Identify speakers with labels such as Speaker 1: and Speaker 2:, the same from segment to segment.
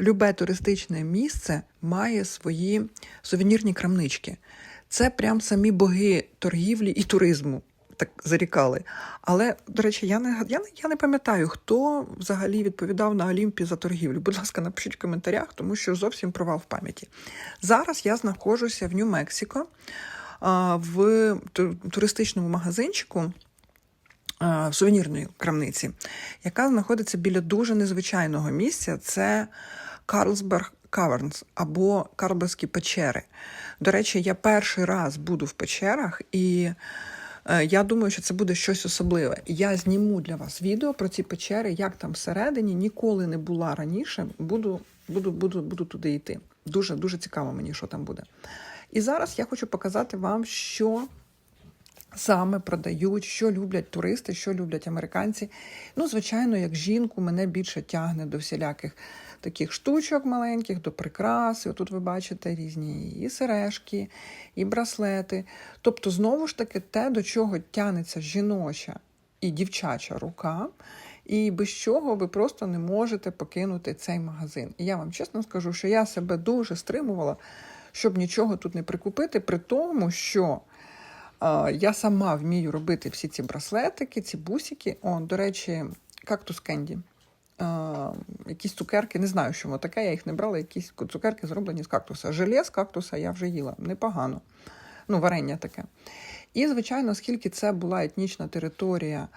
Speaker 1: Любе туристичне місце має свої сувенірні крамнички. Це прям самі боги торгівлі і туризму. Так зарікали. Але, до речі, я не, я, я не пам'ятаю, хто взагалі відповідав на Олімпі за торгівлю. Будь ласка, напишіть в коментарях, тому що зовсім провал в пам'яті. Зараз я знаходжуся в Нью-Мексико в туристичному магазинчику в сувенірної крамниці, яка знаходиться біля дуже незвичайного місця. Це Карлсберг Кавернс або Карлсбергські печери. До речі, я перший раз буду в печерах і. е, Я думаю, що це буде щось особливе. Я зніму для вас відео про ці печери, як там всередині. Ніколи не була раніше. Буду, буду, буду, буду туди йти. Дуже дуже цікаво мені, що там буде. І зараз я хочу показати вам, що саме продають, що люблять туристи, що люблять американці. Ну, звичайно, як жінку, мене більше тягне до всіляких таких штучок маленьких, до прикрас. І Отут ви бачите різні і сережки, і браслети. Тобто, знову ж таки, те, до чого тягнеться жіноча і дівчача рука. І без чого ви просто не можете покинути цей магазин. І я вам чесно скажу, що я себе дуже стримувала, щоб нічого тут не прикупити, при тому, що Я сама вмію робити всі ці браслетики, ці бусики. О, до речі, кактус кенді. Якісь цукерки, не знаю, що воно таке, я їх не брала, якісь цукерки зроблені з кактуса. Желе з кактуса я вже їла, непогано. Ну, варення таке. І, звичайно, оскільки це була етнічна територія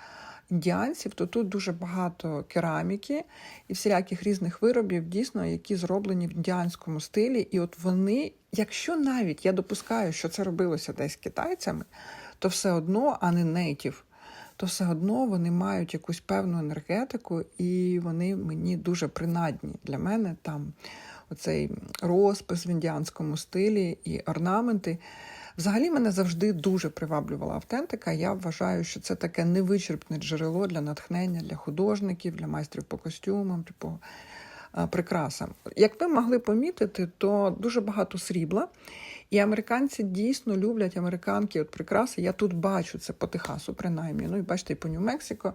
Speaker 1: індіанців, то тут дуже багато кераміки і всіляких різних виробів, дійсно, які зроблені в індіанському стилі. І от вони, якщо навіть я допускаю, що це робилося десь китайцями, то все одно, а не нейтів, то все одно вони мають якусь певну енергетику, і вони мені дуже принадні. Для мене там оцей розпис в індіанському стилі і орнаменти. Взагалі мене завжди дуже приваблювала автентика. Я вважаю, що це таке невичерпне джерело для натхнення для художників, для майстрів по костюмам, типу е, прикрасам. Як ви могли помітити, то дуже багато срібла. І американці дійсно люблять американки от прикраси. Я тут бачу це по Техасу, принаймні. Ну і бачите, і по Нью-Мексико.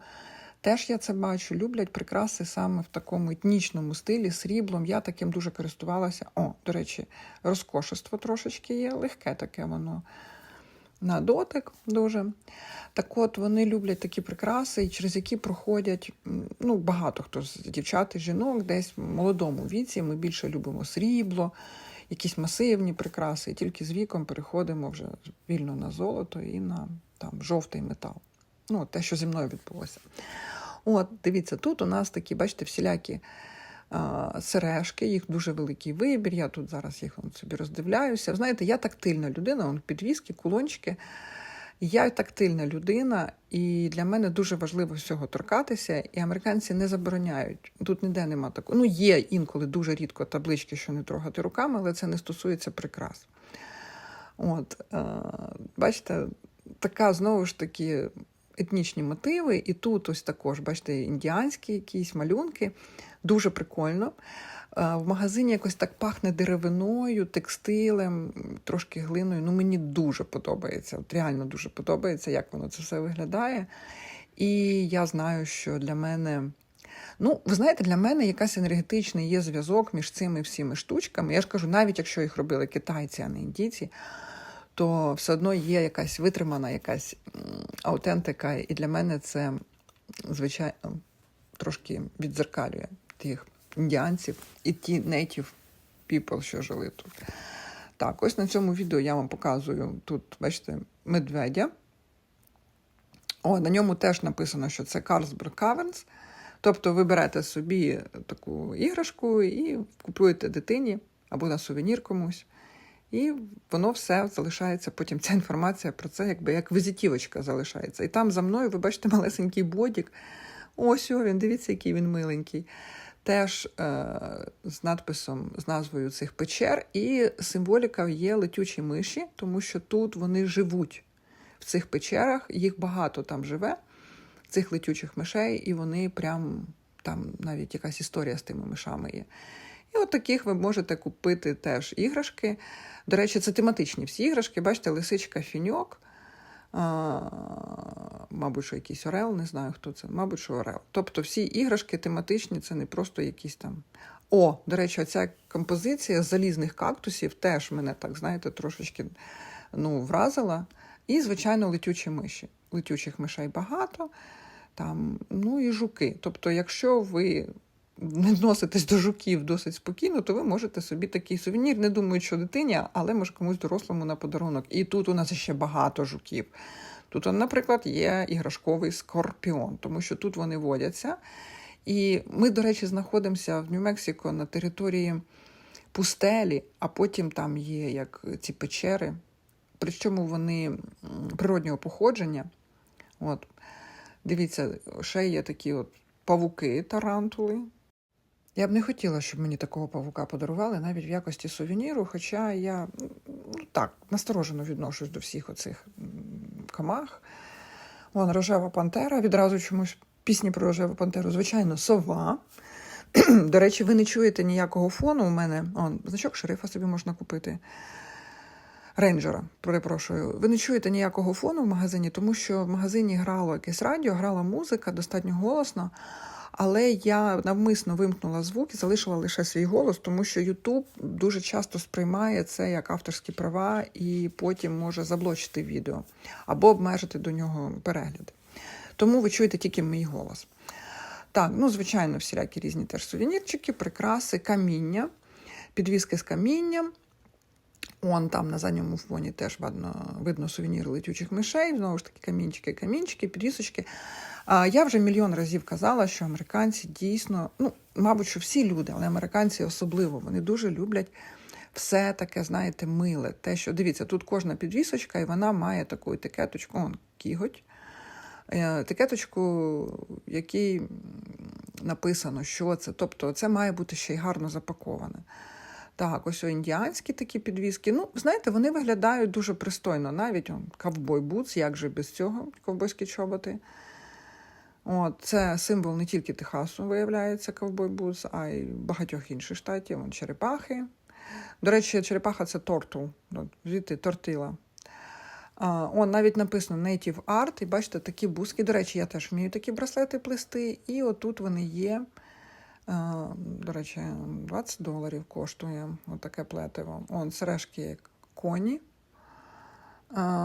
Speaker 1: Теж я це бачу. Люблять прикраси саме в такому етнічному стилі, сріблом. Я таким дуже користувалася. О, до речі, розкошество трошечки є, легке таке воно на дотик дуже. Так от вони люблять такі прикраси, через які проходять ну, багато хто з дівчат і жінок, десь в молодому віці. Ми більше любимо срібло, якісь масивні прикраси, і тільки з віком переходимо вже вільно на золото і на там, жовтий метал. Ну, те, що зі мною відбулося. От, дивіться, тут у нас такі, бачите, всілякі а, сережки, їх дуже великий вибір. Я тут зараз їх он, собі роздивляюся. Знаєте, я тактильна людина, он, підвіски, кулончики. Я тактильна людина, і для мене дуже важливо всього торкатися, і американці не забороняють. Тут ніде нема такого. Ну, є інколи дуже рідко таблички, що не трогати руками, але це не стосується прикрас. От, е, бачите, така знову ж таки етнічні мотиви, і тут ось також, бачите, індіанські якісь малюнки. Дуже прикольно. В магазині якось так пахне деревиною, текстилем, трошки глиною. Ну, мені дуже подобається. От реально дуже подобається, як воно це все виглядає. І я знаю, що для мене. Ну, ви знаєте, для мене якась енергетичний є зв'язок між цими всіми штучками. Я ж кажу, навіть якщо їх робили китайці, а не індійці, то все одно є якась витримана, якась аутентика. І для мене це, звичайно, трошки відзеркалює тих індіанців і ті native people, що жили тут. Так, ось на цьому відео я вам показую тут, бачите, медведя. О, на ньому теж написано, що це Carlsberg Caverns. Тобто ви берете собі таку іграшку і купуєте дитині або на сувенір комусь. І воно все залишається. Потім ця інформація про це, якби як візитівочка залишається. І там за мною, ви бачите, малесенький бодік. Ось о, він, дивіться, який він миленький. Теж е, з надписом, з назвою цих печер, і символіка є летючі миші, тому що тут вони живуть в цих печерах, їх багато там живе, цих летючих мишей, і вони прям там навіть якась історія з тими мишами є. І от таких ви можете купити теж іграшки. До речі, це тематичні всі іграшки. Бачите, лисичка фіньок, а, мабуть, що якийсь орел, не знаю, хто це, мабуть, що орел. Тобто всі іграшки тематичні, це не просто якісь там. О, до речі, оця композиція залізних кактусів теж мене так, знаєте, трошечки ну, вразила. І, звичайно, летючі миші. Летючих мишей багато, там, ну і жуки. Тобто, якщо ви відноситесь до жуків досить спокійно, то ви можете собі такий сувенір, не думаю, що дитині, але може комусь дорослому на подарунок. І тут у нас ще багато жуків. Тут, наприклад, є іграшковий скорпіон, тому що тут вони водяться. І ми, до речі, знаходимося в Нью-Мексико на території пустелі, а потім там є як ці печери, причому вони природнього походження. От. Дивіться, ще є такі от павуки, тарантули. Я б не хотіла, щоб мені такого павука подарували навіть в якості сувеніру, хоча я ну, так насторожено відношусь до всіх оцих камах. Вон рожева пантера, відразу чомусь пісні про рожеву пантеру, звичайно, сова. До речі, ви не чуєте ніякого фону у мене. Он, значок шерифа собі можна купити. Рейнджера, перепрошую. Ви не чуєте ніякого фону в магазині, тому що в магазині грало якесь радіо, грала музика достатньо голосно. Але я навмисно вимкнула звук і залишила лише свій голос, тому що YouTube дуже часто сприймає це як авторські права і потім може заблочити відео або обмежити до нього перегляди. Тому ви чуєте тільки мій голос. Так, ну, звичайно, всілякі різні теж сувенірчики, прикраси, каміння, підвіски з камінням. Он там на задньому фоні теж видно, видно сувеніри летючих мишей, знову ж таки, камінчики, камінчики, підвісочки. А я вже мільйон разів казала, що американці дійсно, ну, мабуть, що всі люди, але американці особливо, вони дуже люблять все таке, знаєте, миле. Те, що дивіться, тут кожна підвісочка, і вона має таку етикеточку, он кіготь. Е, Етикеточку, якій написано, що це. Тобто, це має бути ще й гарно запаковане. Так, ось індіанські такі підвіски. Ну, знаєте, вони виглядають дуже пристойно. Навіть ковбой бутс, як же без цього, ковбойські чоботи. От, це символ не тільки Техасу, виявляється, ковбой бутс, а й багатьох інших штатів. Вон, черепахи. До речі, черепаха це тортул, от, звідти тортила. А, он навіть написано Native Art, і бачите, такі бузки. До речі, я теж вмію такі браслети плести, і отут вони є. А, до речі, 20 доларів коштує отаке плетиво. Он сережки коні.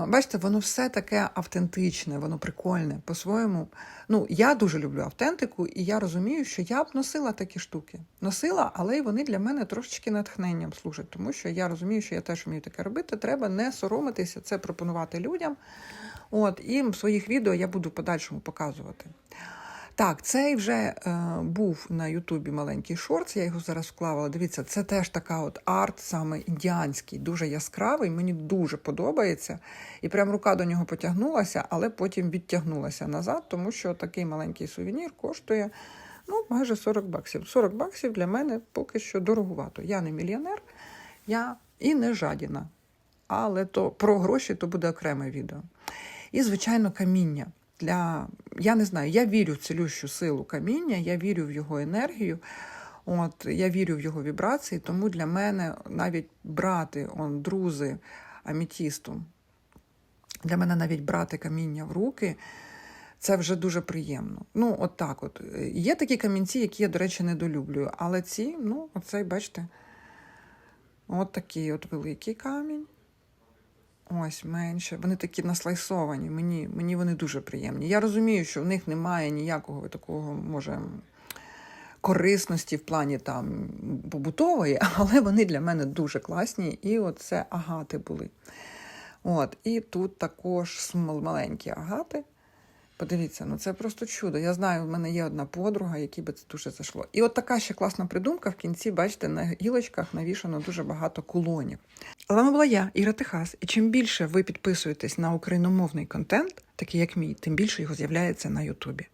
Speaker 1: Бачите, воно все таке автентичне, воно прикольне по-своєму. Ну, я дуже люблю автентику, і я розумію, що я б носила такі штуки. Носила, але й вони для мене трошечки натхненням служать, тому що я розумію, що я теж вмію таке робити. Треба не соромитися, це пропонувати людям. От, і в своїх відео я буду подальшому показувати. Так, цей вже е, був на Ютубі маленький шорт, я його зараз вклала. Дивіться, це теж така от арт, саме індіанський, дуже яскравий. Мені дуже подобається. І прям рука до нього потягнулася, але потім відтягнулася назад, тому що такий маленький сувенір коштує ну, майже 40 баксів. 40 баксів для мене поки що дороговато. Я не мільйонер, я і не жадіна. Але то про гроші то буде окреме відео. І, звичайно, каміння. Для я не знаю, я вірю в цілющу силу каміння, я вірю в його енергію. От я вірю в його вібрації, тому для мене навіть брати он, друзи амітісту, для мене навіть брати каміння в руки. Це вже дуже приємно. Ну, от так от. Є такі камінці, які я, до речі, недолюблюю. Але ці, ну, оцей, бачите, от такий от великий камінь. Ось менше. Вони такі наслайсовані. Мені, мені вони дуже приємні. Я розумію, що в них немає ніякого такого, може, корисності в плані там побутової, але вони для мене дуже класні. І от це агати були. От, І тут також маленькі агати. Подивіться, ну це просто чудо. Я знаю, в мене є одна подруга, якій би це дуже зайшло. І от така ще класна придумка. В кінці, бачите, на гілочках навішано дуже багато кулонів. З вами була я, Іра Техас. І чим більше ви підписуєтесь на україномовний контент, такий як мій, тим більше його з'являється на Ютубі.